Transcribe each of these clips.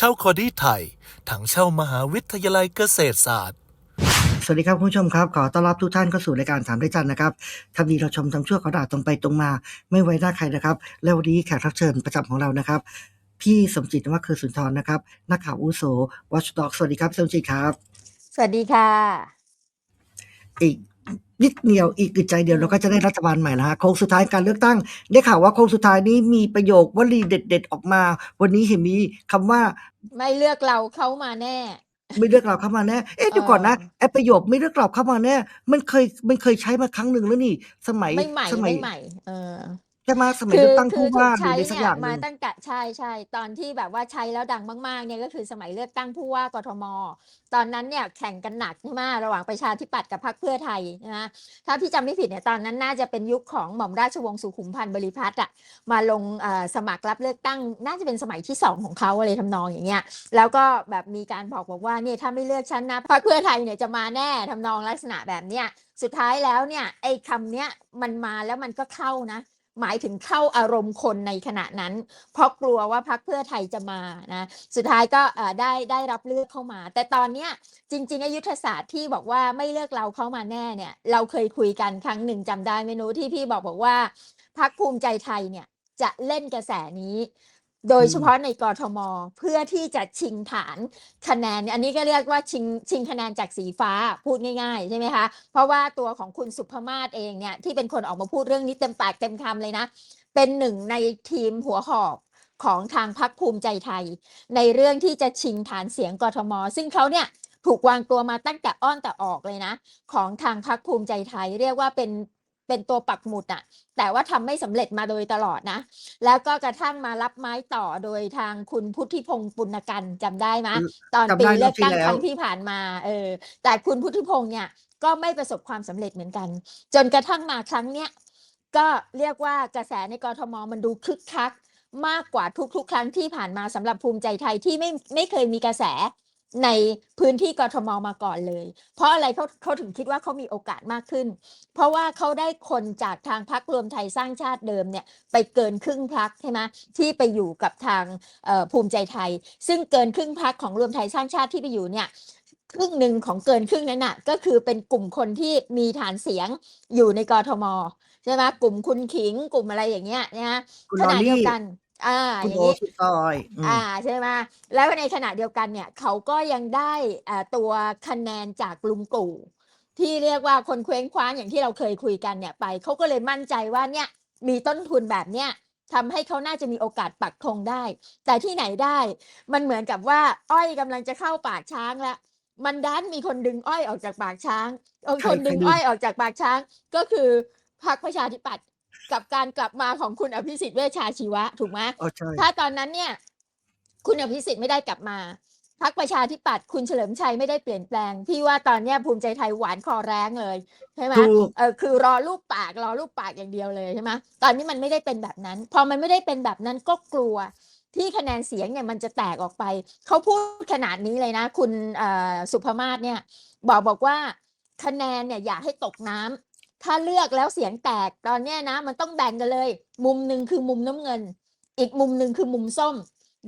เช่าคอดี้ไทย ถังเช่ามหาวิทยาลัยเกษตรศาสตร์ สวัสดีครับคุณผู้ชมครับ ขอต้อนรับทุกท่านเข้าสู่รายการถามได้จันนะครับทำดีเราชมทำชั่วเขาด่าตรงไปตรงมา ไม่ไว้หน้าใครนะครับ แล้ววันนี้แขกรับเชิญประจำของเรานะครับ พี่สมจิตว่าคือสุนทรนะครับ นักข่าวอาวุโสวัชดอกสวัสดีครับสมจิตครับ สวัสดีค่ะ อีก นิดเดียวอีกอึดใจเดียวเราก็จะได้รัฐบาลใหม่นะฮะโค้งสุดท้ายการเลือกตั้ง ได้ข่าวว่าโค้งสุดท้ายนี้มีประโยควลีเด็ดๆออกมา วันนี้เห็นมีคำว่า ไม่เลือกเราเข้ามาแน่ ไม่เลือกเราเข้ามาแน่เอ๊ะเดี๋ยวก่อนนะเออไอ้ประโยคไม่เลือกเราเข้ามาแน่ มันเคยมันเคยใช้มาครั้งหนึ่งแล้วนี่ สมัยไม่ใหม่สมัยไม่ใหม่เออใช่ไหมสมัยคืเลือกตั้งคืผู้ถูว่ากหรือใช้อะไรสักเนี่อยย่างหมานึ่งตั้งแต่ใช่ใช่ตอนที่แบบว่าใช้แล้วดังมากๆเนี่ยก็คือสมัยเลือกตั้งผู้ว่ากทม ตอนนั้นเนี่ยแข่งกันหนักใช่ไหมระหว่างประชาธิปัตย์กับพรรคเพื่อไทยนะถ้าพี่จำไม่ผิดเนี่ยตอนนั้นน่าจะเป็นยุคของหม่อมราชวงศ์สุขุมพันธ์บริพัตรอะมาลงเอ่อสมัครรับเลือกตั้งน่าจะเป็นสมัยที่สองของเขาอะไรทำนองอย่างเงี้ยแล้วก็แบบมีการบอกบอกว่าเนี่ยถ้าไม่เลือกฉันนะพรรคเพื่อไทยเนี่ยจะมาแน่ทำนองลักษณะแบบเนี้ยสุดท้ายแล้วเนี่ยไอ้คำเนี้ยมันมาแล้วมันก็เข้านะ หมายถึงเข้าอารมณ์คนในขณะนั้น เพราะกลัวว่าพรรคเพื่อไทยจะมานะสุดท้ายก็ได้ได้รับเลือกเข้ามา แต่ตอนเนี้ยจริงๆอายุทธศาสตร์ที่บอกว่าไม่เลือกเราเข้ามาแน่เนี่ย เราเคยคุยกันครั้งหนึ่งจำได้ไหมหนูที่พี่บอกบอกว่าพรรคภูมิใจไทยเนี่ยจะเล่นกระแสนี้ โดยเฉพาะในกทม เพื่อที่จะชิงฐานคะแนน อันนี้ก็เรียกว่าชิงชิงคะแนนจากสีฟ้าพูดง่ายๆใช่ไหมคะเพราะว่าตัวของคุณสุภมาศเองเนี่ยที่เป็นคนออกมาพูดเรื่องนี้เต็มปากเต็มคำเลยนะ เป็นหนึ่งในทีมหัวหอกของทางพรรคภูมิใจไทย ในเรื่องที่จะชิงฐานเสียงกทม ซึ่งเขาเนี่ยถูกวางตัวมาตั้งแต่อ้อนแต่ออกเลยนะ ของทางพรรคภูมิใจไทย เรียกว่าเป็น เป็นตัวปักหมุดอะแต่ว่าทำไม่สำเร็จมาโดยตลอดนะ แล้วก็กระทั่งมารับไม้ต่อโดยทางคุณพุทธิพงศ์ปุณกันจำได้ไหมอืมตอนจำปีได้เลือกตั้งรอบที่แล้วครั้งที่ผ่านมาเออแต่คุณพุทธิพงศ์เนี่ยก็ไม่ประสบความสำเร็จเหมือนกัน จนกระทั่งมาครั้งเนี้ยก็เรียกว่ากระแสในกรทมมันดูคึกคัก มากกว่าทุกๆ ครั้งที่ผ่านมาสำหรับภูมิใจไทยที่ไม่ไม่เคยมีกระแส ในพื้นที่กทมมาก่อนเลย เพราะอะไรเขาเขาถึงคิดว่าเขามีโอกาสมากขึ้น เพราะว่าเขาได้คนจากทางพรรครวมไทยสร้างชาติเดิมเนี่ยไปเกินครึ่งพักใช่ไหมที่ไปอยู่กับทางเอ่อภูมิใจไทย ซึ่งเกินครึ่งพักของรวมไทยสร้างชาติที่ไปอยู่เนี่ยครึ่งหนึ่งของเกินครึ่งนั้นน่ะก็คือเป็นกลุ่มคนที่มีฐานเสียงอยู่ในกทมใช่ไหมกลุ่มคุณขิงกลุ่มอะไรอย่างเงี้ยนะฮะคุณขลอณะเดียวรี่กัน อ่าคุณอย่างโอนี้ สุดซอยอืมอ่าใช่ไหมแล้วในขณะเดียวกันเนี่ยเขาก็ยังได้อ่าตัวคะแนนจากลุงตู่ที่เรียกว่าคนเคว้งคว้างอย่างที่เราเคยคุยกันเนี่ยไปเขาก็เลยมั่นใจว่าเนี่ยมีต้นทุนแบบเนี้ยทำให้เขาน่าจะมีโอกาสปักธงได้ แต่ที่ไหนได้ มันเหมือนกับว่า อ้อยกำลังจะเข้าปากช้างแล้ว มันดันมีคนดึงอ้อยออกจากปากช้างเอาใครคนดึงใครดึงอ้อยออกจากปากช้างก็คือพรรคประชาธิปัตย์ กับการกลับมาของคุณอภิสิทธิ์เวชชาชีวะ ถูกไหมอ๋อใช่ถ้าตอนนั้นเนี่ย คุณอภิสิทธิ์ไม่ได้กลับมาพรรคประชาธิปัตย์คุณเฉลิมชัยไม่ได้เปลี่ยนแปลง พี่ว่าตอนเนี้ยภูมิใจไทยหวานคอแรงเลยใช่ไหมถูกเออคือรอรูปปากรอรูปปากอย่างเดียวเลยใช่ไหมตอนนี้มันไม่ได้เป็นแบบนั้น พอมันไม่ได้เป็นแบบนั้นก็กลัว ที่คะแนนเสียงเนี่ยมันจะแตกออกไป เขาพูดขนาดนี้เลยนะ คุณเอ่อสุภมาศเนี่ย บอกบอกว่าคะแนนเนี่ยอย่าให้ตกน้ำ ถ้าเลือกแล้วเสียงแตกตอนเนี้ยนะ มันต้องแบ่งกันเลย มุมหนึ่งคือมุมน้ำเงิน อีกมุมหนึ่งคือมุมส้ม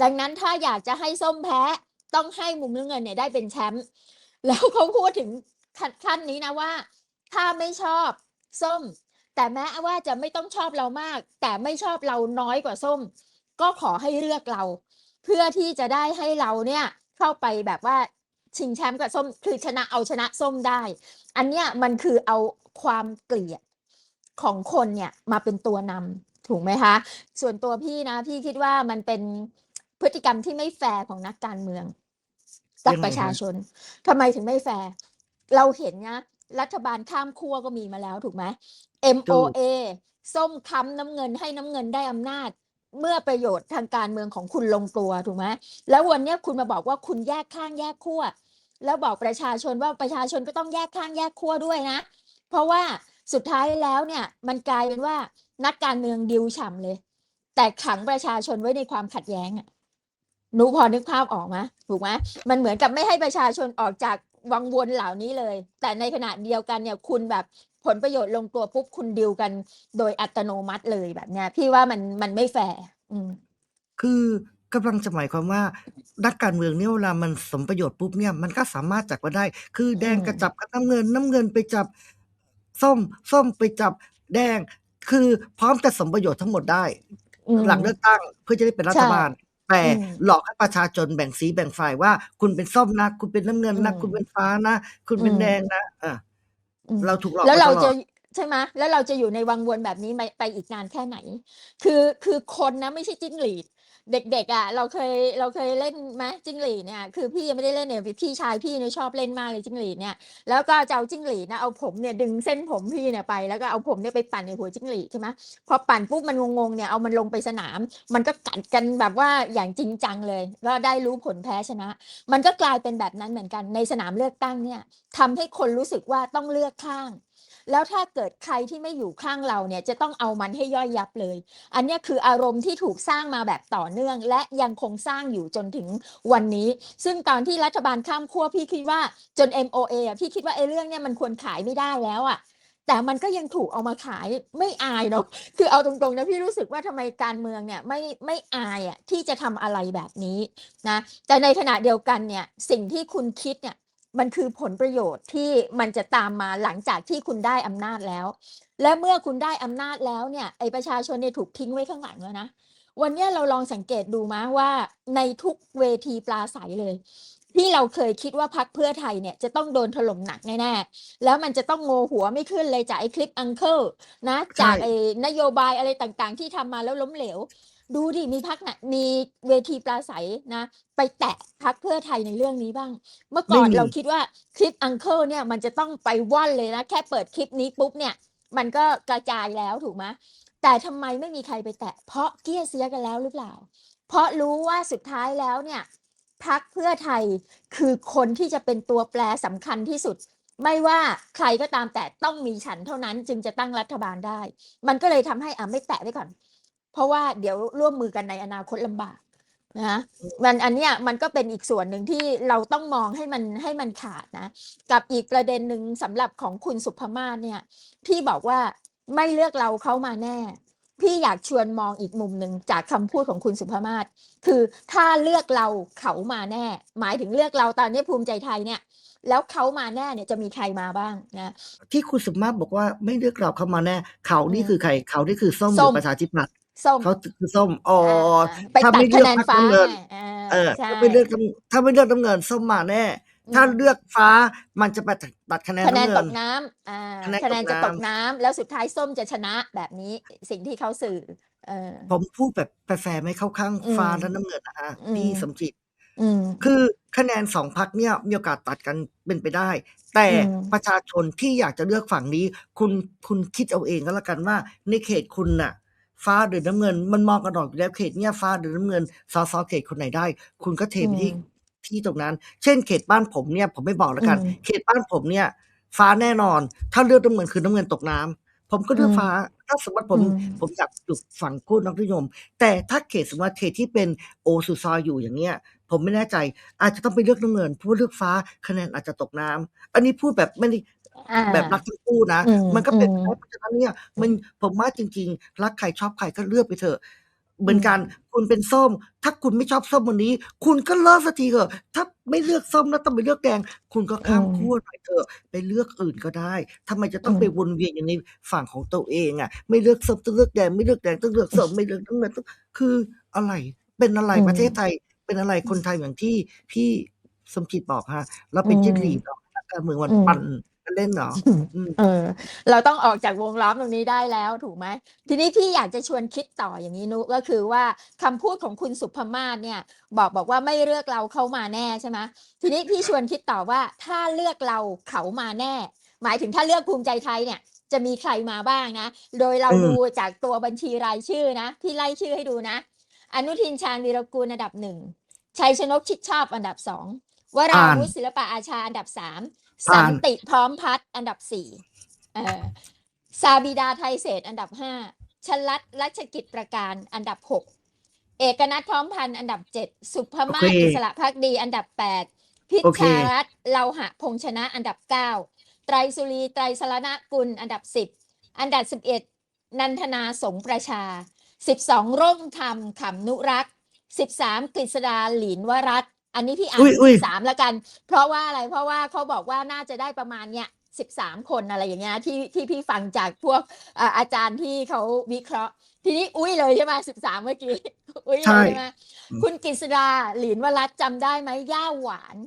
ดังนั้นถ้าอยากจะให้ส้มแพ้ต้องให้มุมน้ำเงินเนี่ยได้เป็นแชมป์แล้วเขาพูดถึงขั้นนี้นะว่า ถ้าไม่ชอบส้ม แต่แม้ว่าจะไม่ต้องชอบเรามาก แต่ไม่ชอบเราน้อยกว่าส้ม ก็ขอให้เลือกเรา เพื่อที่จะได้ให้เราเนี่ยเข้าไปแบบว่าชิงแชมป์กับส้มคือชนะเอาชนะส้มได้ อันเนี้ยมันคือเอา ความเกลียดของคนเนี่ยมาเป็นตัวนำถูกไหมคะ ส่วนตัวพี่นะ พี่คิดว่ามันเป็นพฤติกรรมที่ไม่แฟร์ของนักการเมืองกับยังไงประชาฮะชนทำไมถึงไม่แฟร์เราเห็นนะรัฐบาลข้ามขั้วก็มีมาแล้วถูกไหม MOA ส้มค้ำน้ำเงินให้น้ำเงินได้อำนาจ เมื่อประโยชน์ทางการเมืองของคุณลงตัวถูกไหมแล้ววันเนี้ยคุณมาบอกว่าคุณแยกข้างแยกขั้วแล้วบอกประชาชนว่าประชาชนก็ต้องแยกข้างแยกขั้วด้วยนะ เพราะว่าสุดท้ายแล้วเนี่ยมันกลายเป็นว่านักการเมืองดิวฉ่ำเลย แต่ขังประชาชนไว้ในความขัดแย้งอะหนูพอนึกภาพออกไหมถูกไหมมันเหมือนกับไม่ให้ประชาชนออกจากวังวนเหล่านี้เลย แต่ในขณะเดียวกันเนี่ยคุณแบบผลประโยชน์ลงตัวปุ๊บคุณดิวกันโดยอัตโนมัติเลยแบบเนี้ย พี่ว่ามันมันไม่แฟร์คือกำลังจะหมายความว่านักการเมืองเนี่ยเวลามันสมประโยชน์ปุ๊บเนี่ยมันก็สามารถจับมาได้ คือแดงอืมก็จับกับน้ำเงินน้ำเงินไปจับ ส้มส้มไปจับแดง คือพร้อมจะสมประโยชน์ทั้งหมดได้อืมหลังเลือกตั้งเพื่อจะได้เป็นรัฐบาล แต่อืมหลอกให้ประชาชนแบ่งสีแบ่งฝ่ายว่า คุณเป็นส้มนะ คุณเป็นน้ำเงินนะอืมคุณเป็นฟ้านะ คุณเป็นอืมแดงนะอะอืมเราถูกหลอกแล้วมาเราตลอจะดใช่ไหมแล้วเราจะอยู่ในวังวนแบบนี้ไปไปอีกนานแค่ไหน คือคือคนนะไม่ใช่จิ้งหรีด เด็กๆอะ เราเคยเราเคยเล่นไหมจิ้งหรีดเนี่ยคือพี่ยังไม่ได้เล่นเนี่ยพี่ชายพี่เนี่ยชอบเล่นมากเลยจิ้งหรีดเนี่ยแล้วก็จะเอาจิ้งหรีดนะเอาผมเนี่ยดึงเส้นผมพี่เนี่ยไปแล้วก็เอาผมเนี่ยไปปั่นในหัวจิ้งหรีดใช่ไหมพอปั่นปุ๊บมันงงๆเนี่ยเอามันลงไปสนาม มันก็กัดกันแบบว่าอย่างจริงจังเลยก็ได้รู้ผลแพ้ชนะ มันก็กลายเป็นแบบนั้นเหมือนกันในสนามเลือกตั้งเนี่ยทำให้คนรู้สึกว่าต้องเลือกข้าง แล้วถ้าเกิดใครที่ไม่อยู่ข้างเราเนี่ยจะต้องเอามันให้ย่อยยับเลย อันนี้คืออารมณ์ที่ถูกสร้างมาแบบต่อเนื่อง และยังคงสร้างอยู่จนถึงวันนี้ ซึ่งตอนที่รัฐบาลข้ามขั้วพี่คิดว่าจน MOA อะพี่คิดว่าไอ้เรื่องเนี้ยมันควรขายไม่ได้แล้วอะแต่มันก็ยังถูกเอามาขายไม่อายเนาะคือเอาตรงๆนะพี่รู้สึกว่าทำไมการเมืองเนี่ยไม่ไม่อายอะที่จะทำอะไรแบบนี้นะแต่ในขณะเดียวกันเนี่ยสิ่งที่คุณคิดเนี่ย มันคือผลประโยชน์ที่มันจะตามมาหลังจากที่คุณได้อำนาจแล้ว และเมื่อคุณได้อำนาจแล้วเนี่ยไอประชาชนเนี่ยถูกทิ้งไว้ข้างหลังแล้วนะวันเนี้ยเราลองสังเกตดูมาว่าในทุกเวทีปลาใสเลย ที่เราเคยคิดว่าพักเพื่อไทยเนี่ยจะต้องโดนถล่มหนักแน่ๆแล้วมันจะต้องโงหัวไม่ขึ้นเลยจากไอ้คลิปอังเคิลนะจากไอ้นโยบายอะไรต่างๆ ที่ทำมาแล้วล้มเหลว ดูดิมีพักนะมีเวทีปลาใสนะ ไปแตะพักเพื่อไทยในเรื่องนี้บ้าง เมื่อก่อนไม่มีเราคิดว่าคลิปอังเคิลเนี่ยมันจะต้องไปว่อนเลยนะ แค่เปิดคลิปนี้ปุ๊บเนี่ย มันก็กระจายแล้วถูกไหมแต่ทำไมไม่มีใครไปแตะ เพราะเกลี้ยเสียกันแล้วหรือเปล่า เพราะรู้ว่าสุดท้ายแล้วเนี่ยพักเพื่อไทยคือคนที่จะเป็นตัวแปรสำคัญที่สุด ไม่ว่าใครก็ตามแต่ต้องมีฉันเท่านั้นจึงจะตั้งรัฐบาลได้ มันก็เลยทำให้อะไม่แตะไว้ก่อน เพราะว่าเดี๋ยวร่วมมือกันในอนาคตลำบากนะมันอันเนี้ยมันก็เป็นอีกส่วนหนึ่งที่เราต้องมองให้มันให้มันขาดนะ กับอีกประเด็นหนึ่งสำหรับของคุณสุภมาศเนี่ย พี่บอกว่าไม่เลือกเราเขามาแน่ พี่อยากชวนมองอีกมุมหนึ่งจากคำพูดของคุณสุภมาศคือถ้าเลือกเราเขามาแน่ หมายถึงเลือกเราตอนนี้ภูมิใจไทยเนี่ย แล้วเขามาแน่เนี่ยจะมีใครมาบ้างนะที่คุณสุมาศบอกว่าไม่เลือกเราเข้ามาแน่ เขานี่อืมคือใครเขานี่คือส้มหส้รืมอประชาธิปัตย์ ส้มเขาคือส้มอ๋อาไปถ้าตัดไม่เลืคะอกแนนพรรคฟ้าน้ำเงินไงอ่าเออใช่ถ้าไม่เลือกน้ำถ้าไม่เลือกน้ำเงินส้มมาแน่อืมถ้าเลือกฟ้ามันจะไปตัดคะแนนคะแนนน้ำตเงินกน้ำอ่าคะแนนคะแนนตกจะน้ำตกน้ำแล้วสุดท้ายส้มจะชนะแบบนี้สิ่งที่เขาสื่อเออผมพูดแบบแฟร์ๆไม่เข้าข้างอืมฟ้าและน้ำเงินนะฮะอืมพี่สมจิตอืมคือคะแนนสองพักเนี่ยมีโอกาสตัดกันเป็นไปได้ แต่อืมประชาชนที่อยากจะเลือกฝั่งนี้ คุณคุณคิดเอาเองก็แล้วกันว่า ในเขตคุณน่ะ ฟ้าหรือน้ำเงิน มันมองกันออกอยู่แล้วเขตเนี่ยฟ้าหรือน้ำเงินสสเขตคนไหนได้ คุณก็เทไปที่อืมที่ตรงนั้น เช่น เขตบ้านผมเนี่ย ผมไม่บอกแล้วกันอืมเขตบ้านผมเนี่ย ฟ้าแน่นอน ถ้าเลือกน้ำเงินคือน้ำเงินตกน้ำผมก็เลือกอืมฟ้า ถ้าสมมติผมอืมผมอยากอยู่ฝั่งคู่นักนิยม แต่ถ้าเขตสมมติว่าเขตที่เป็นโอสุซอยอยู่อย่างเงี้ยผมไม่แน่ใจ อาจจะต้องไปเลือกน้ำเงินเพราะว่าเลือกฟ้าคะแนนอาจจะตกน้ำอันนี้พูดแบบไม่ได้อ่า แบบรักทั้งคู่นะอืมมันก็เป็นอืมเพราะฉะนั้นเนี่ยมันผมว่าจริง ๆ รักใครชอบใครก็เลือกไปเถอะเหมือนกันคุณเป็นส้ม ถ้าคุณไม่ชอบส้มวันนี้ คุณก็เลิกสักทีเถอะ ถ้าไม่เลือกส้มแล้วต้องไปเลือกแดง คุณก็ข้ามอืมขั้วหน่อยเถอะ ไปเลือกอื่นก็ได้ทำไมจะต้องอืมไปวนเวียนอยู่ในฝั่งของตัวเองอะ ไม่เลือกส้มต้องเลือกแดง ไม่เลือกแดงต้องเลือกส้มไม่เลือกน้ำเงินต้องคืออะไร เป็นอะไรอืมประเทศไทย เป็นอะไรคนไทยอย่างที่พี่สมจิตบอกฮะ เราเป็นอืมจิ้งหรีดเหรอนักการเมืองมันอืมปั่น กันเล่นเหรออืมเออ เราต้องออกจากวงล้อมตรงนี้ได้แล้วถูกไหม ทีนี้พี่อยากจะชวนคิดต่ออย่างนี้นุก็คือว่าคำพูดของคุณสุภมาศเนี่ย บอกบอกว่าไม่เลือกเราเขามาแน่ใช่ไหมทีนี้พี่ชวนคิดต่อว่าถ้าเลือกเราเขามาแน่ หมายถึงถ้าเลือกภูมิใจไทยเนี่ยจะมีใครมาบ้างนะ โดยเราอืมดูจากตัวบัญชีรายชื่อนะ พี่ไล่ชื่อให้ดูนะ อนุทินชาญวีรกูลอันดับหนึ่ง ชัยชนกชิดชอบอันดับสอง วราอ่านวุฒิศิลปะอาชาอันดับสามอ่าน สันติพร้อมพัฒน์อันดับสี่ซาบิดาไทยเศรษฐ์อันดับห้าชลัดรัชกิจประการอันดับหกเอกนัทพร้อมพันธ์อันดับเจ็ดสุภมาศอิสระพักดีอันดับแปดพิชารัตน์เลาหะพงชนะอันดับเก้าไตรสุรีไตรสรณกุลอันดับสิบอันดับสิบเอ็ดนันทนาสงประชาสิบสองร่มธรรมขำนุรักษ์สิบสามกฤษดาหลินวรัต อันนี้พี่อ่าอุ้ยนอุ้ยสามแล้วกัน เพราะว่าอะไรเพราะว่าเขาบอกว่าน่าจะได้ประมาณเนี้ยสิบสามคนอะไรอย่างเงี้ยที่ที่พี่ฟังจากพวกอ่าอาจารย์ที่เขาวิเคราะห์ ทีนี้อุ้ยเลยใช่ไหมสิบสามเมื่อกี้อุ้ยเลใช่ยใช่ไหมคุณกฤษดาหลินวรัตน์จำได้ไหมย่าหวาน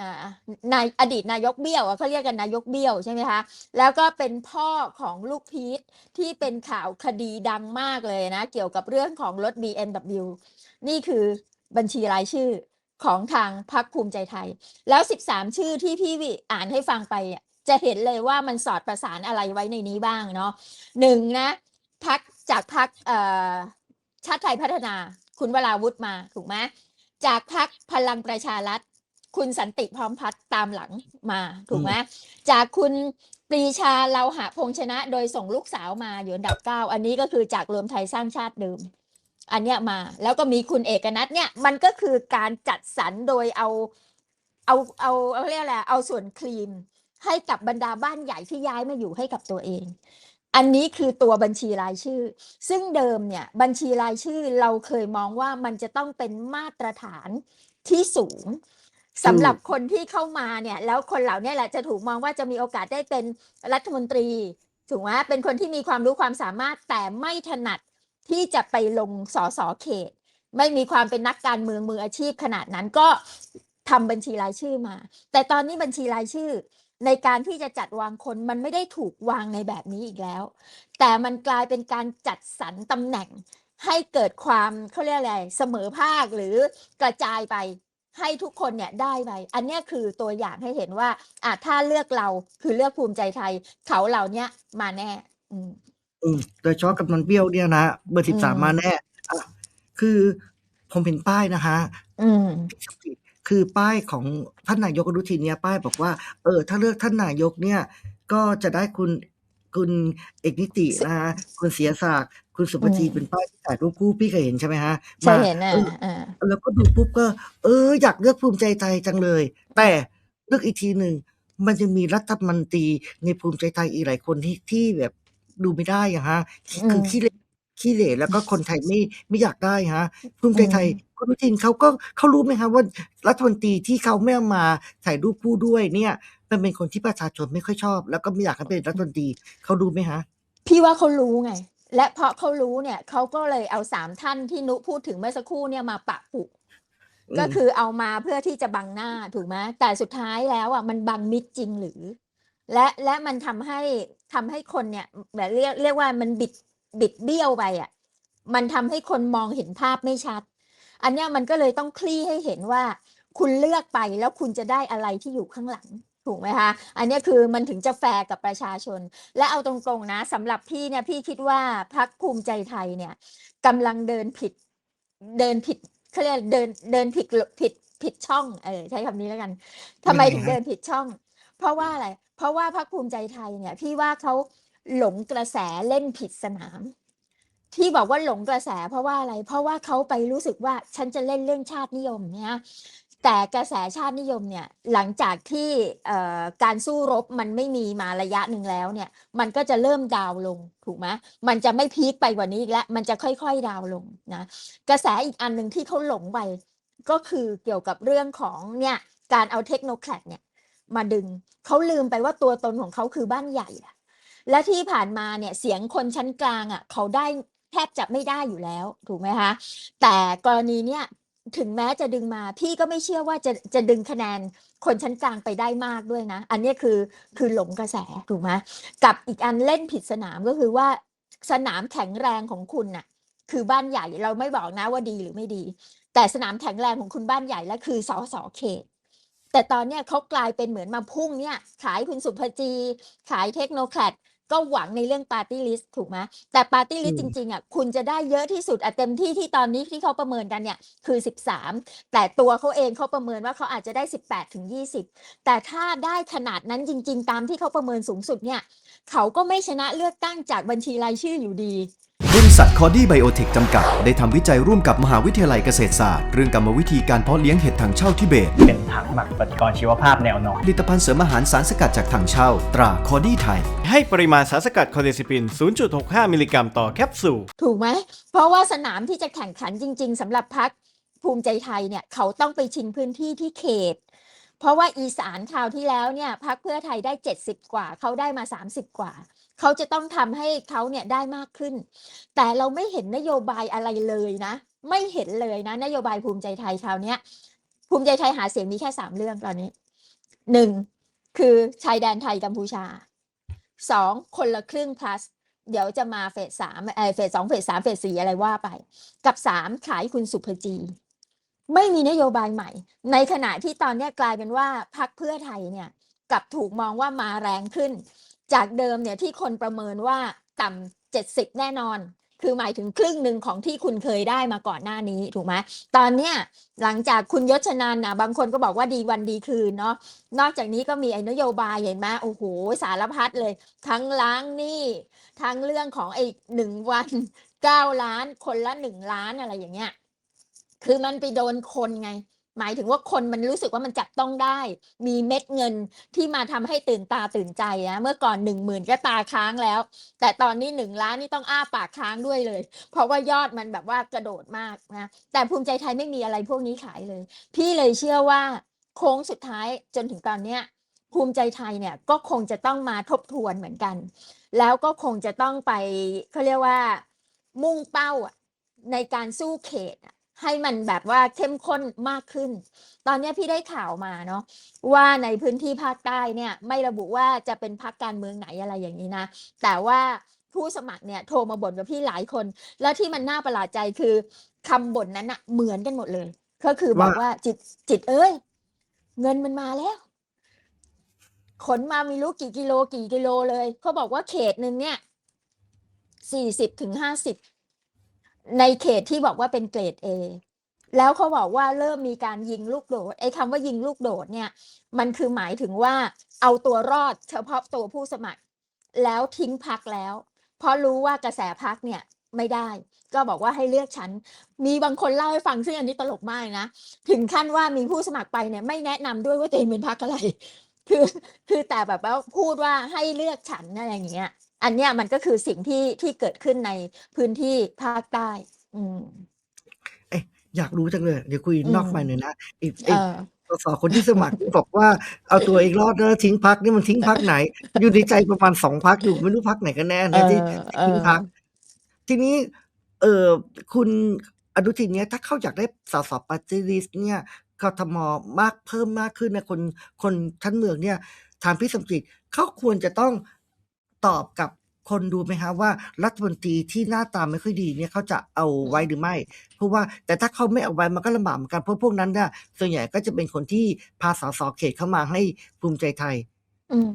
อ่านายอดีตนายกเบี้ยวอะเขาเรียกกันนายกเบี้ยวใช่ไหมคะ แล้วก็เป็นพ่อของลูกพีทที่เป็นข่าวคดีดังมากเลยนะ เกี่ยวกับเรื่องของรถ BMW นี่คือบัญชีรายชื่อ ของทางพรรคภูมิใจไทย แล้ว 13 ชื่อที่พี่วิอ่านให้ฟังไปอะจะเห็นเลยว่ามันสอดประสานอะไรไว้ในนี้บ้างเนาะหนึ่งนะพักจากพักชาติไทยพัฒนา คุณวราวุธมาถูกไหมจากพักพลังประชารัฐ คุณสันติพร้อมพัฒน์ตามหลังมาถูกไหมจากคุณปรีชาเราหะพงษ์ชนะ โดยส่งลูกสาวมาอยู่อันดับเก้าอันนี้ก็คือจากรวมไทยสร้างชาติเดิม อันเนี้ยมา แล้วก็มีคุณเอกนัทเนี่ยมันก็คือการจัดสรรโดยเอาเอาเอาเอาเรียกอะไรเอาส่วนครีม ให้กับบรรดาบ้านใหญ่ที่ย้ายมาอยู่ให้กับตัวเอง อันนี้คือตัวบัญชีรายชื่อ ซึ่งเดิมเนี่ยบัญชีรายชื่อเราเคยมองว่ามันจะต้องเป็นมาตรฐานที่สูงสำหรับคนที่เข้ามาเนี่ย แล้วคนเหล่านี้แหละจะถูกมองว่าจะมีโอกาสได้เป็นรัฐมนตรีถูกไหมเป็นคนที่มีความรู้ความสามารถแต่ไม่ถนัด ที่จะไปลงสอสอเขต ไม่มีความเป็นนักการเมืองมืออาชีพขนาดนั้นก็ทำบัญชีรายชื่อมา แต่ตอนนี้บัญชีรายชื่อในการที่จะจัดวางคนมันไม่ได้ถูกวางในแบบนี้อีกแล้ว แต่มันกลายเป็นการจัดสรรตำแหน่ง ให้เกิดความเขาเรียกอะไรเสมอภาคหรือกระจายไปให้ทุกคนเนี่ยได้ไป อันนี้คือตัวอย่างให้เห็นว่าอะถ้าเลือกเราคือเลือกภูมิใจไทย เขาเหล่านี้มาแน่ อืมอืมโดยเฉพาะกับนนเบี้ยวเนี่ยนะเบอร์สิอืบสามมมาแน่อะคือผมเห็นป้ายนะคะอืมคือป้ายของท่านนายกอนุทินเนี่ยป้ายบอกว่า เออ ถ้าเลือกท่านนายกเนี่ย ก็จะได้คุณคุณเอกนิติสินะฮะคุณเสียศักดิ์คุณสุภอืจีมเป็นป้ายที่ถ่ายรูปคู่พี่เคยเห็นใช่ไหมฮะใช่มาเห็นอะเอออ่าแล้วก็ดูปุ๊บก็ เออ อยากเลือกภูมิใจไทยจังเลย แต่เลือกอีกทีหนึ่งมันจะมีรัฐมนตรีในภูมิใจไทยอีกหลายคนที่ที่แบบ ดูไม่ได้อะฮะที่อืคือม ขี้เหร่ขี้เหร่ แล้วก็คนไทยไม่ไม่อยากได้ฮะ ภูมิอืใจไทย ม คุณอนุทินเขาก็ เขารู้ไหมคะว่า รัฐมนตรีที่เขาไม่เอามาถ่ายรูปคู่ด้วยเนี่ย มันเป็นคนที่ประชาชนไม่ค่อยชอบ แล้วก็ไม่อยากให้เป็นรัฐมนตรี เขารู้ไหมฮะพี่ว่าเขารู้ไง และเพราะเขารู้เนี่ย เขาก็เลยเอาสามท่านที่นุพูดถึงเมื่อสักครู่เนี่ยมาปะปุ อืก็ม คือเอามาเพื่อที่จะบังหน้าถูกไหม แต่สุดท้ายแล้วอะมันบังมิดจริงหรือ และและมันทำให้ทำให้คนเนี่ยแบบเรียกเรียกว่ามันบิดบิดเบี้ยวไปอะมันทำให้คนมองเห็นภาพไม่ชัด อันเนี้ยมันก็เลยต้องคลี่ให้เห็นว่า คุณเลือกไปแล้วคุณจะได้อะไรที่อยู่ข้างหลังถูกไหมคะ อันเนี้ยคือมันถึงจะแฟร์กับประชาชน และเอาตรงๆนะสำหรับพี่เนี่ยพี่คิดว่าพรรคภูมิใจไทยเนี่ยกำลังเดินผิดเดินผิดเขาเรียกเดินเดินผิดผิดผิดช่องเออใช้คำนี้แล้วกันทำไมถึงเดินผิดช่อง เพราะว่าอะไร เพราะว่าพรรคภูมิใจไทยเนี่ย พี่ว่าเขาหลงกระแสเล่นผิดสนาม ที่บอกว่าหลงกระแสเพราะว่าอะไร เพราะว่าเขาไปรู้สึกว่าฉันจะเล่นเรื่องชาตินิยมเนี่ยแต่กระแสชาตินิยมเนี่ยหลังจากที่การสู้รบมันไม่มีมาระยะหนึ่งแล้วเนี่ย มันก็จะเริ่มดาวลงถูกไหมมันจะไม่พีคไปกว่านี้อีกแล้วมันจะค่อยๆดาวลงนะกระแสอีกอันหนึ่งที่เขาหลงไปก็คือเกี่ยวกับเรื่องของเนี่ยการเอาเทคโนแครดเนี่ย มาดึง เขาลืมไปว่าตัวตนของเขาคือบ้านใหญ่อะและที่ผ่านมาเนี่ยเสียงคนชั้นกลางอะเขาได้แทบจะไม่ได้อยู่แล้วถูกไหมคะแต่กรณีเนี่ยถึงแม้จะดึงมาพี่ก็ไม่เชื่อว่าจะจะดึงคะแนนคนชั้นกลางไปได้มากด้วยนะ อันนี้คือคือหลงกระแสถูกไหมกับอีกอันเล่นผิดสนามก็คือว่าสนามแข็งแรงของคุณน่ะ คือบ้านใหญ่เราไม่บอกนะว่าดีหรือไม่ดี แต่สนามแข็งแรงของคุณบ้านใหญ่และคือสอสอเขต แต่ตอนเนี้ยเขากลายเป็นเหมือนมาพุ่งเนี่ยขายคุณสุภจี ขายเทคโนแครดก็หวังในเรื่องปาร์ตี้ลิสต์ถูกไหมแต่ปาร์ตี้ลิสต์อืจมริงๆอะคุณจะได้เยอะที่สุดอะเต็มที่ที่ตอนนี้ที่เขาประเมินกันเนี่ยคือ 13 แต่ตัวเขาเองเขาประเมินว่าเขาอาจจะได้ 18ถึง20 แต่ถ้าได้ขนาดนั้นจริง ๆ ตามที่เขาประเมินสูงสุดเนี่ยเขาก็ไม่ชนะเลือกตั้งจากบัญชีรายชื่ออยู่ดี บริษัทคอดี้ไบโอเทคจำกัด ได้ทำวิจัยร่วมกับมหาวิทยาลัยเกษตรศาสตร์ เรื่องกรรมวิธีการเพาะเลี้ยงเห็ดถังเช่าทิเบต เป็นถังหมักปฏิกรณ์ชีวภาพแนวนอน ผลิตภัณฑ์เสริมอาหารสารสกัดจากถังเช่า ตราคอดี้ไทย ให้ปริมาณสารสกัดคอเดซิปิน 0.65 มิลลิกรัมต่อแคปซูล ถูกไหม เพราะว่าสนามที่จะแข่งขันจริง ๆสำหรับพักภูมิใจไทยเนี่ยเขาต้องไปชิงพื้นที่ที่เขต เพราะว่าอีสานคราวที่แล้วเนี่ยพักเพื่อไทยได้เจ็ดสิบกว่าเขาได้มาสามสิบกว่า เขาจะต้องทำให้เขาเนี่ยได้มากขึ้น แต่เราไม่เห็นนโยบายอะไรเลยนะ ไม่เห็นเลยนะ นโยบายภูมิใจไทยคราวเนี้ยภูมิใจไทยหาเสียงมีแค่สามเรื่องตอนนี้หนึ่งคือชายแดนไทยกัมพูชาสองคนละครึ่ง plus เดี๋ยวจะมาเฟสสามเออเฟสสองเฟสสามเฟสสี่อะไรว่าไป กับสามขายคุณสุภจี ไม่มีนโยบายใหม่ ในขณะที่ตอนเนี้ยกลายเป็นว่าพักเพื่อไทยเนี่ยกลับถูกมองว่ามาแรงขึ้น จากเดิมเนี่ยที่คนประเมินว่าต่ำเจ็ดสิบแน่นอน คือหมายถึงครึ่งหนึ่งของที่คุณเคยได้มาก่อนหน้านี้ถูกไหมตอนเนี้ยหลังจากคุณยศชนันนะบางคนก็บอกว่าดีวันดีคืนเนาะนอกจากนี้ก็มีไอ้นโยบายเห็นไหมโอ้โหสารพัดเลย ทั้งล้างหนี้ทั้งเรื่องของไอ้หนึ่งวันเก้าล้าน คนละหนึ่งล้านอะไรอย่างเงี้ยคือมันไปโดนคนไง หมายถึงว่าคนมันรู้สึกว่ามันจับต้องได้ มีเม็ดเงินที่มาทำให้ตื่นตาตื่นใจนะเมื่อก่อนหนึ่งหมื่นก็ตาค้างแล้ว แต่ตอนนี้หนึ่งล้านนี่ต้องอ้าปากค้างด้วยเลย เพราะว่ายอดมันแบบว่ากระโดดมากนะแต่ภูมิใจไทยไม่มีอะไรพวกนี้ขายเลย พี่เลยเชื่อว่าโค้งสุดท้ายจนถึงตอนเนี้ยภูมิใจไทยเนี่ยก็คงจะต้องมาทบทวนเหมือนกัน แล้วก็คงจะต้องไปเขาเรียกว่ามุ่งเป้าในการสู้เขตอะ ให้มันแบบว่าเข้มข้นมากขึ้น ตอนเนี้ยพี่ได้ข่าวมาเนาะว่าในพื้นที่ภาคใต้เนี่ยไม่ระบุว่าจะเป็นพรรคการเมืองไหนอะไรอย่างนี้นะ แต่ว่าผู้สมัครเนี่ยโทรมาบ่นกับพี่หลายคน แล้วที่มันน่าประหลาดใจคือคำบ่นนั้นอะเหมือนกันหมดเลย ก็คือบอกว่าว่าจิตจิตเอ้ย เงินมันมาแล้วขนมาไม่รู้กี่กิโลกี่กิโลเลยเขาบอกว่าเขตหนึ่งเนี่ยสี่สิบถึงห้าสิบ ในเขตที่บอกว่าเป็นเกรด A แล้วเขาบอกว่าเริ่มมีการยิงลูกโดดไอ้คำว่ายิงลูกโดดเนี่ย มันคือหมายถึงว่าเอาตัวรอดเฉพาะตัวผู้สมัคร แล้วทิ้งพักแล้ว เพราะรู้ว่ากระแสพักเนี่ยไม่ได้ ก็บอกว่าให้เลือกฉัน มีบางคนเล่าให้ฟังซึ่งอันนี้ตลกมากนะ ถึงขั้นว่ามีผู้สมัครไปเนี่ยไม่แนะนำด้วยว่าตัวเองเป็นพักอะไร คือคือแต่แบบว่าพูดว่าให้เลือกฉันอะไรอย่างเงี้ย อันเนี้ยมันก็คือสิ่งที่ที่เกิดขึ้นในพื้นที่ภาคใต้ อืมเอ๊ะอยากรู้จังเลย เดี๋ยวคุยอืมนอกไปหน่อยนะไอ้เอไอ้อสสคนที่สมัครบอกว่าเอาตัวเองรอดแล้วทิ้งพักนี่มันทิ้งพักไหน อยู่ในใจประมาณสองพักอยู่ไม่รู้พักไหนกันแน่เอนะที่อเอทิ้งอพักทีนี้ เออคุณอนุทินเนี่ยถ้าเขาอยากได้สสปาร์ตี้ลิสต์เนี่ยกทมมากเพิ่มมากขึ้นนะคนคนชั้นเมืองเนี่ยถามพี่สมจิตเขาควรจะต้อง ตอบกับคนดูไหมฮะว่ารัฐมนตรีที่หน้าตาไม่ค่อยดีเนี่ยเขาจะเอาไว้หรือไม่ เพราะว่าแต่ถ้าเขาไม่เอาไว้มันก็ลำบากเหมือนกันเพราะพวกนั้นเนี่ยส่วนใหญ่ก็จะเป็นคนที่พาสสเขตเข้ามาให้ภูมิใจไทย อืม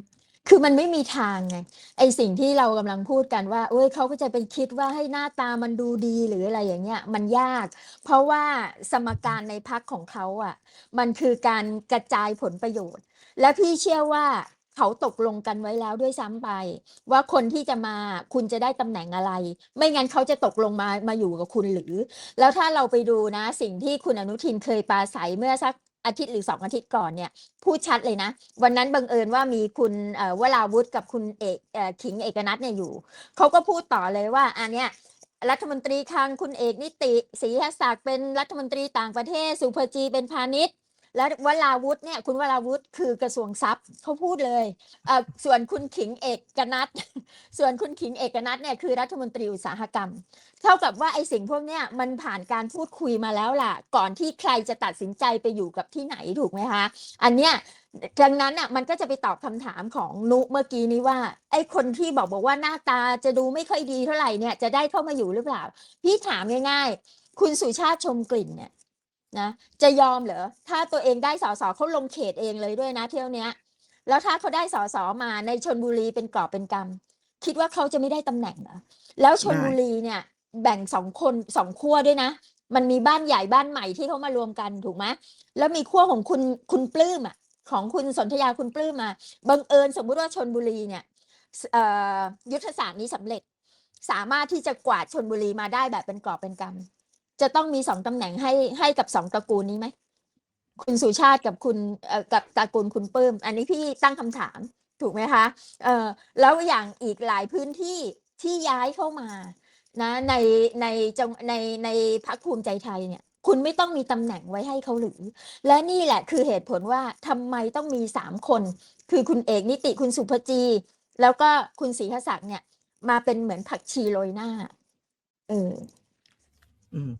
คือมันไม่มีทางไงไอสิ่งที่เรากำลังพูดกันว่าเอ้ยเขาก็จะไปคิดว่าให้หน้าตามันดูดีหรืออะไรอย่างเงี้ยมันยาก เพราะว่าสมการในพักของเขาอะ มันคือการกระจายผลประโยชน์ และพี่เชื่อว่า เขาตกลงกันไว้แล้วด้วยซ้ำไป ว่าคนที่จะมาคุณจะได้ตำแหน่งอะไร ไม่งั้นเขาจะตกลงมามาอยู่กับคุณหรือ แล้วถ้าเราไปดูนะ สิ่งที่คุณอนุทินเคยปราศัยเมื่อสักอาทิตย์หรือสองอาทิตย์ก่อนเนี่ยพูดชัดเลยนะ วันนั้นบังเอิญว่ามีคุณวราวุธกับคุณเอกขิงเอกนัทเนี่ยอยู่เขาก็พูดต่อเลยว่าอันเนี้ยรัฐมนตรีคลังคุณเอกนิติศรีหศักดิ์เป็นรัฐมนตรีต่างประเทศ สุภจีเป็นพาณิชย์ และววราวุธเนี่ยคุณวราวุธคือกระทรวงทรัพย์เขาพูดเลยเออส่วนคุณขิงเอกกนัทส่วนคุณขิงเอกนัทเนี่ยคือรัฐมนตรีอุตสาหกรรม เท่ากับว่าไอ้สิ่งพวกเนี้ยมันผ่านการพูดคุยมาแล้วล่ะ ก่อนที่ใครจะตัดสินใจไปอยู่กับที่ไหนถูกไหมคะ อันเนี้ยดังนั้นอะมันก็จะไปตอบคำถามของนุเมื่อกี้นี้ว่า ไอ้คนที่บอกบอกว่าหน้าตาจะดูไม่ค่อยดีเท่าไหร่เนี่ยจะได้เข้ามาอยู่หรือเปล่า พี่ถามง่ายๆ คุณสุชาติชมกลิ่นเนี่ย นะ จะยอมเหรอ ถ้าตัวเองได้สสเขาลงเขตเองเลยด้วยนะเที่ยวเนี้ย แล้วถ้าเขาได้สสมาในชนบุรีเป็นกรอบเป็นกำคิดว่าเขาจะไม่ได้ตำแหน่งเหรอ แล้วชนบุรีเนี่ยแบ่งสองคนสองขั้วด้วยนะ มันมีบ้านใหญ่บ้านใหม่ที่เขามารวมกันถูกไหมแล้วมีขั้วของคุณคุณปลื้มอะของคุณสนธยาคุณปลื้มมาบังเอิญสมมุติว่าชนบุรีเนี่ยยุทธศาสตร์นี้สำเร็จสามารถที่จะกวาดชนบุรีมาได้แบบเป็นกรอบเป็นกำ จะต้องมีสองตำแหน่งให้ให้กับสองตระกูลนี้ไหมคุณสุชาติกับคุณเอ่อกับตระกูลคุณปื้ม อันนี้พี่ตั้งคำถามถูกไหมคะเออแล้วอย่างอีกหลายพื้นที่ที่ย้ายเข้ามานะในในจังในในพักภูมิใจไทยเนี่ย คุณไม่ต้องมีตำแหน่งไว้ให้เขาหรือ และนี่แหละคือเหตุผลว่าทำไมต้องมีสามคน คือคุณเอกนิติคุณสุภจี แล้วก็คุณศรีหศักดิ์เนี่ย มาเป็นเหมือนผักชีโรยหน้าเอออืม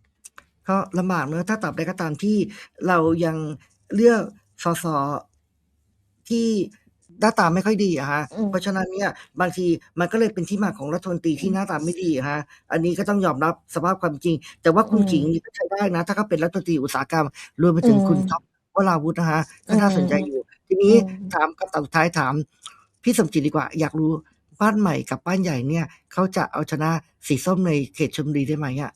ก็ลำบากเนอะถ้าตราบใดก็ตามที่เรายังเลือกสส ที่หน้าตาไม่ค่อยดีอะฮะ อืมเพราะฉะนั้นเนี่ยบางทีมันก็เลยเป็นที่มาของรัฐมนตรีที่หน้าตาไม่ดีอะฮะ อันนี้ก็ต้องยอมรับสภาพความจริง แต่ว่าคุณขิงนี่ก็ใช้ได้นะ ถ้าเขาเป็นรัฐมนตรีอุตสาหกรรม รวมไปถึงคุณท็อป วราวุธนะฮะก็น่าสนใจอยู่ ทีนี้ถามคำถามสุดท้ายถามพี่สมจิตดีกว่า อยากรู้บ้านใหม่กับบ้านใหญ่เนี่ย เขาจะเอาชนะสีส้มในเขตชลบุรีได้ไหมอะ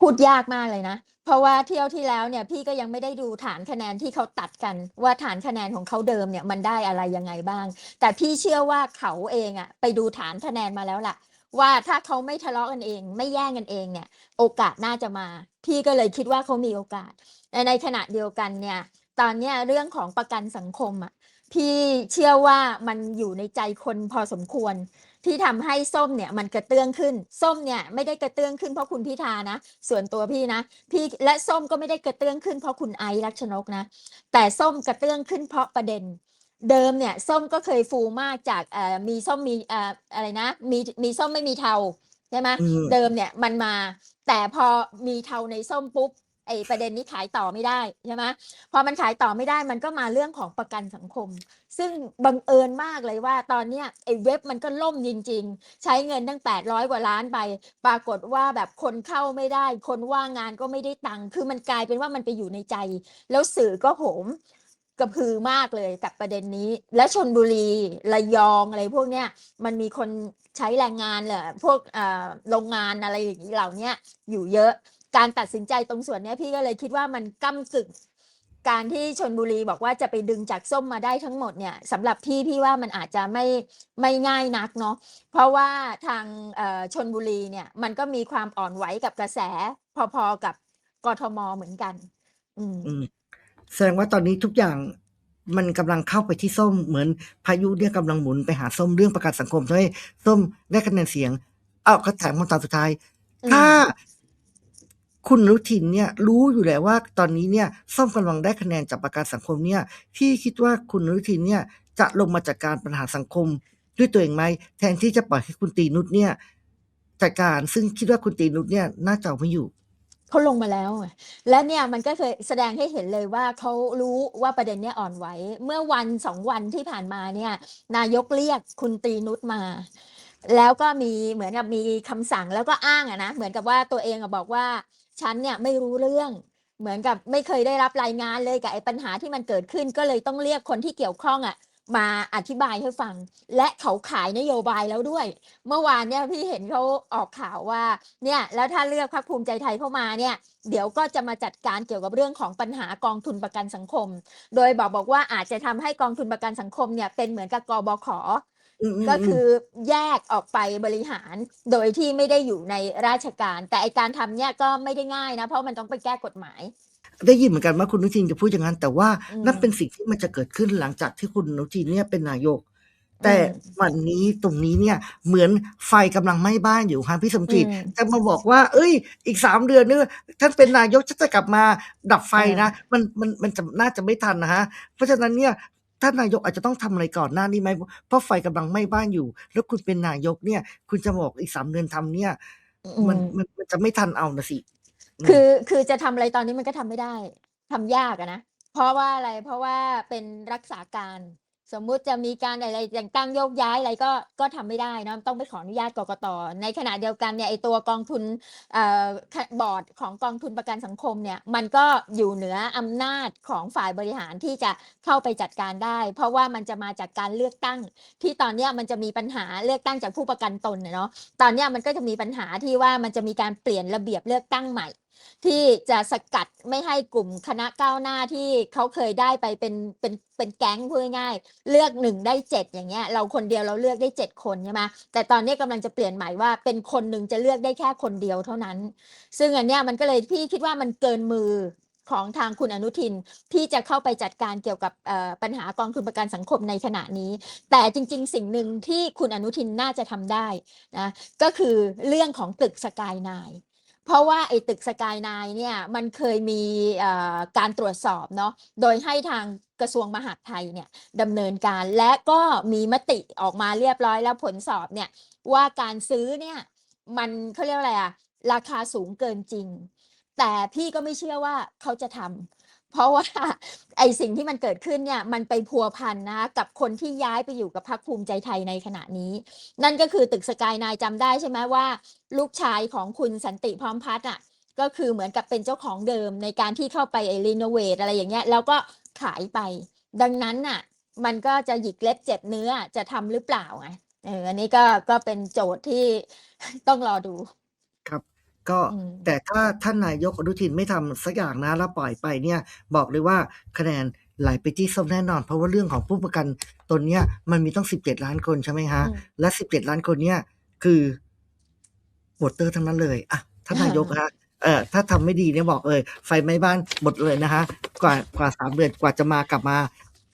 พูดยากมากเลยนะ เพราะว่าเที่ยวที่แล้วเนี่ยพี่ก็ยังไม่ได้ดูฐานคะแนนที่เขาตัดกัน ว่าฐานคะแนนของเขาเดิมเนี่ยมันได้อะไรยังไงบ้าง แต่พี่เชื่อว่าเขาเองอะไปดูฐานคะแนนมาแล้วล่ะ ว่าถ้าเขาไม่ทะเลาะกันเอง ไม่แย่งกันเองเนี่ย โอกาสน่าจะมา พี่ก็เลยคิดว่าเขามีโอกาสในขณะเดียวกันเนี่ยตอนเนี้ยเรื่องของประกันสังคมอะพี่เชื่อว่ามันอยู่ในใจคนพอสมควร ที่ทำให้ส้มเนี่ยมันกระเตื้องขึ้น ส้มเนี่ยไม่ได้กระเตื้องขึ้นเพราะคุณพิธานะ ส่วนตัวพี่นะ พี่และส้มก็ไม่ได้กระเตื้องขึ้นเพราะคุณไอซ์รักชนกนะ แต่ส้มกระเตื้องขึ้นเพราะประเด็นเดิมเนี่ยส้มก็เคยฟูมากจากเอ่อมีส้มมีเอ่ออะไรนะ มีมีส้มไม่มีเทาใช่ไหมอืมเดิมเนี่ยมันมา แต่พอมีเทาในส้มปุ๊บ ไอ้ประเด็นนี้ขายต่อไม่ได้ใช่ไหมพอมันขายต่อไม่ได้มันก็มาเรื่องของประกันสังคม ซึ่งบังเอิญมากเลยว่าตอนเนี้ยไอ้เว็บมันก็ล่มจริง ๆ ใช้เงินตั้ง 800 กว่าล้านไป ปรากฏว่าแบบคนเข้าไม่ได้ คนว่างงานก็ไม่ได้ตังค์คือมันกลายเป็นว่ามันไปอยู่ในใจ แล้วสื่อก็โหมกระพือมากเลยกับประเด็นนี้ และชนบุรีระยองอะไรพวกเนี้ยมันมีคนใช้แรงงานเหรอพวกอ่อโรงงานอะไรอย่างนี้เหล่าเนี้ยอยู่เยอะ การตัดสินใจตรงส่วนเนี้ยพี่ก็เลยคิดว่ามันก้ากึ่งการที่ชนบุรีบอกว่าจะไปดึงจากส้มมาได้ทั้งหมดเนี่ยสำหรับพี่พี่ว่ามันอาจจะไม่ไม่ง่ายนักเนาะเพราะว่าทางเอ่อชนบุรีเนี่ยมันก็มีความอ่อนไหวกับกระแส พอๆกับกทมเหมือนกัน อืมอืมแสดงว่าตอนนี้ทุกอย่างมันกำลังเข้าไปที่ส้มเหมือนพายุเนี่ยกำลังหมุนไปหาส้มเรื่องประกันสังคมทำให้ส้มได้คะแนนเสียงอ้าวก็ถามคำถามสุดท้ายอืมถ้า คุณอนุทินเนี่ยรู้อยู่แล้วว่าตอนนี้เนี่ยส้มกำลังได้คะแนนจากประกันสังคมเนี่ยพี่คิดว่าคุณอนุทินเนี่ยจะลงมาจัดการปัญหาสังคม ด้วยตัวเองไหมแทนที่จะปล่อยให้คุณตีนุชเนี่ยจัดการซึ่งคิดว่าคุณตีนุชเนี่ยน่าจะไม่อยู่เขาลงมาแล้วไงและเนี่ยมันก็เคยแสดงให้เห็นเลยว่าเขารู้ว่าประเด็นเนี้ยอ่อนไหวเมื่อวันสองวันที่ผ่านมาเนี่ย นายกเรียกคุณตีนุชมาแล้วก็มีเหมือนกับมีคำสั่งแล้วก็อ้างอะนะเหมือนกับว่าตัวเองอบอกว่า ฉันเนี่ยไม่รู้เรื่อง เหมือนกับไม่เคยได้รับรายงานเลยกับไอ้ปัญหาที่มันเกิดขึ้น ก็เลยต้องเรียกคนที่เกี่ยวข้องอะมาอธิบายให้ฟัง และเขาขายนโยบายแล้วด้วย เมื่อวานเนี่ยพี่เห็นเขาออกข่าวว่าเนี่ยแล้วถ้าเลือกพรรคภูมิใจไทยเข้ามาเนี่ย เดี๋ยวก็จะมาจัดการเกี่ยวกับเรื่องของปัญหากองทุนประกันสังคม โดยบอกบอกว่าอาจจะทำให้กองทุนประกันสังคมเนี่ยเป็นเหมือนกับกบขอืมอืม ก็อืมคือแยกออกไปบริหารโดยที่ไม่ได้อยู่ในราชการ แต่ไอการทำเนี่ยก็ไม่ได้ง่ายนะ เพราะมันต้องไปแก้กฎหมาย ได้ยินเหมือนกันว่าคุณอนุทินจะพูดอย่างนั้น แต่ว่าอืมนั่นเป็นสิ่งที่มันจะเกิดขึ้นหลังจากที่คุณอนุทินเนี่ยเป็นนายก แต่อืมวันนี้ตรงนี้เนี่ยเหมือนไฟกำลังไหม้บ้านอยู่ค่ะพี่สมจิตอืมจะมาบอกว่า เอ้ย อีกสามเดือนเนี่ยท่านเป็นนายกจะจะกลับมาดับไฟนะ มันมันมันจะน่าจะไม่ทันนะฮะเพราะฉะนั้นเนี่ย ท่านนายกอาจจะต้องทำอะไรก่อนหน้านี้ไหมเพราะไฟกำลังไหม้บ้านอยู่ แล้วคุณเป็นนายกเนี่ย คุณจะบอกอีกสามเดือนทำเนี่ย มันอืมมันมันจะไม่ทันเอานะสิอืมคือคือจะทำอะไรตอนนี้มันก็ทำไม่ได้ทำยากอะนะเพราะว่าอะไรเพราะว่าเป็นรักษาการ สมมุติจะมีการอะไรแต่งตั้งโยกย้ายอะไรก็ก็ทำไม่ได้นะต้องไปขออนุญาตกกตในขณะเดียวกันเนี่ยไอตัวกองทุนเอ่อบอร์ดของกองทุนประกันสังคมเนี่ยมันก็อยู่เหนืออำนาจของฝ่ายบริหารที่จะเข้าไปจัดการได้ เพราะว่ามันจะมาจากการเลือกตั้ง ที่ตอนเนี้ยมันจะมีปัญหาเลือกตั้งจากผู้ประกันตนเนาะตอนเนี้ยมันก็จะมีปัญหาที่ว่ามันจะมีการเปลี่ยนระเบียบเลือกตั้งใหม่ ที่จะสกัดไม่ให้กลุ่มคณะก้าวหน้าที่เขาเคยได้ไปเป็นเป็นเป็นแก๊งพูดง่ายเลือกหนึ่งได้เจ็ดอย่างเงี้ยเราคนเดียวเราเลือกได้เจ็ดคนใช่ไหมแต่ตอนนี้กำลังจะเปลี่ยนใหม่ว่าเป็นคนหนึ่งจะเลือกได้แค่คนเดียวเท่านั้น ซึ่งอันเนี้ยมันก็เลยพี่คิดว่ามันเกินมือของทางคุณอนุทินที่จะเข้าไปจัดการเกี่ยวกับปัญหากองทุนประกันสังคมในขณะนี้ แต่จริง ๆ สิ่งหนึ่งที่คุณอนุทินน่าจะทำได้นะก็คือเรื่องของตึกสกายไนน์ เพราะว่าไอ้ตึกสกายไนเนี่ยมันเคยมีการตรวจสอบเนาะโดยให้ทางกระทรวงมหาดไทยเนี่ยดำเนินการและก็มีมติออกมาเรียบร้อยแล้วผลสอบเนี่ยว่าการซื้อเนี่ยมันเขาเรียกว่าอะไรอะราคาสูงเกินจริง แต่พี่ก็ไม่เชื่อว่าเขาจะทำ เพราะว่าไอสิ่งที่มันเกิดขึ้นเนี่ยมันไปพัวพันนะกับคนที่ย้ายไปอยู่กับพรรคภูมิใจไทยในขณะนี้ นั่นก็คือตึกสกายนายจำได้ใช่ไหมว่า ลูกชายของคุณสันติพร้อมพัฒน์อะก็คือเหมือนกับเป็นเจ้าของเดิมในการที่เข้าไปไอรีโนเวทอะไรอย่างเงี้ยแล้วก็ขายไป ดังนั้นน่ะ มันก็จะหยิกเล็บเจ็บเนื้อจะทำหรือเปล่าไงเอออันนี้ก็ก็เป็นโจทย์ที่ต้องรอดู ก็ อืม แต่ถ้าท่านนายกอนุทินไม่ทำสักอย่างนะ แล้วปล่อยไปเนี่ย บอกเลยว่าคะแนนไหลไปที่ส้มแน่นอน เพราะว่าเรื่องของผู้ประกันตนเนี่ย มันมีต้อง17 ล้านคนใช่ไหมฮะ อืม และ 17 ล้านคนเนี่ย คือโหวตเตอร์ทั้งนั้นเลยอะท่านนายกฮะเออถ้าทำไม่ดีเนี่ยบอกเลยไฟไหม้บ้านหมดเลยนะฮะกว่ากว่าสามเดือนกว่าจะมากลับมา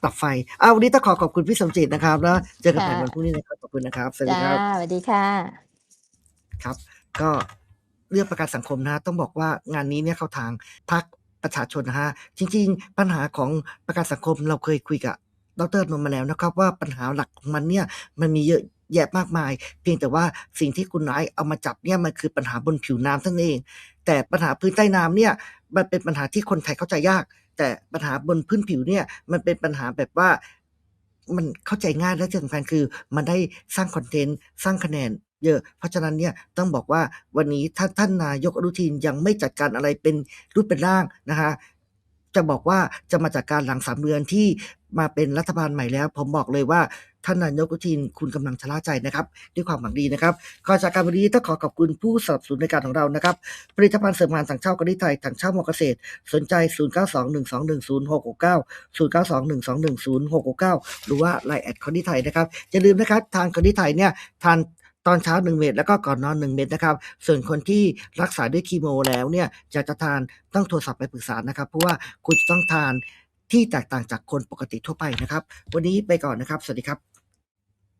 ตับไฟอ้าววันนี้ต้องขอขอบคุณพี่สมจิตนะครับ แล้วเจอกันใหม่ค่ะวันพรุ่งนี้นะครับขอบคุณนะครับสวัสดีจ้าครับ สวัสดีค่ะ ครับ ก็ เรื่องประกันสังคมนะฮะต้องบอกว่างานนี้เนี่ยเข้าทางพรรคประชาชนนะฮะจริง ๆ ปัญหาของประกันสังคมเราเคยคุยกับดรนนท์มาแล้วนะครับว่าปัญหาหลักของมันเนี่ยมันมีเยอะแยะมากมาย เพียงแต่ว่าสิ่งที่คุณนายเอามาจับเนี่ยมันคือปัญหาบนผิวน้ำเท่านั้นเอง แต่ปัญหาพื้นใต้น้ำเนี่ยมันเป็นปัญหาที่คนไทยเข้าใจยาก แต่ปัญหาบนพื้นผิวเนี่ยมันเป็นปัญหาแบบว่ามันเข้าใจง่ายและที่สำคัญคือ มันได้สร้างคอนเทนต์สร้างคะแนน เยอะ เพราะฉะนั้นเนี่ยต้องบอกว่าวันนี้ถ้าท่านนายกอนุทินยังไม่จัดการอะไรเป็นรูปเป็นร่างนะคะจะบอกว่าจะมาจัดการหลังสามเดือนที่มาเป็นรัฐบาลใหม่แล้ว ผมบอกเลยว่าท่านนายกอนุทินคุณกำลังชะล่าใจนะครับ ด้วยความหวังดีนะครับก่อนจากการวันนี้ต้องขอขอบคุณผู้สนับสนุนในการของเรานะครับผลิตภัณฑ์เสริมอาหารถังเช่ากนิษฐ์ไทยถังเช่าหมอเกษตร สนใจ 0921210669 0921210669 หรือว่าไลน์แอดคอนดิไทยนะครับอย่าลืมนะครับทานคอนดิไทยเนี่ยทาน ตอนเช้า 1 เม็ดแล้วก็ก่อนนอน 1 เม็ดนะครับ ส่วนคนที่รักษาด้วยคีโมแล้วเนี่ยจะจะทานต้องโทรศัพท์ไปปรึกษานะครับ เพราะว่าคุณจะต้องทานที่แตกต่างจากคนปกติทั่วไปนะครับ วันนี้ไปก่อนนะครับ สวัสดีครับ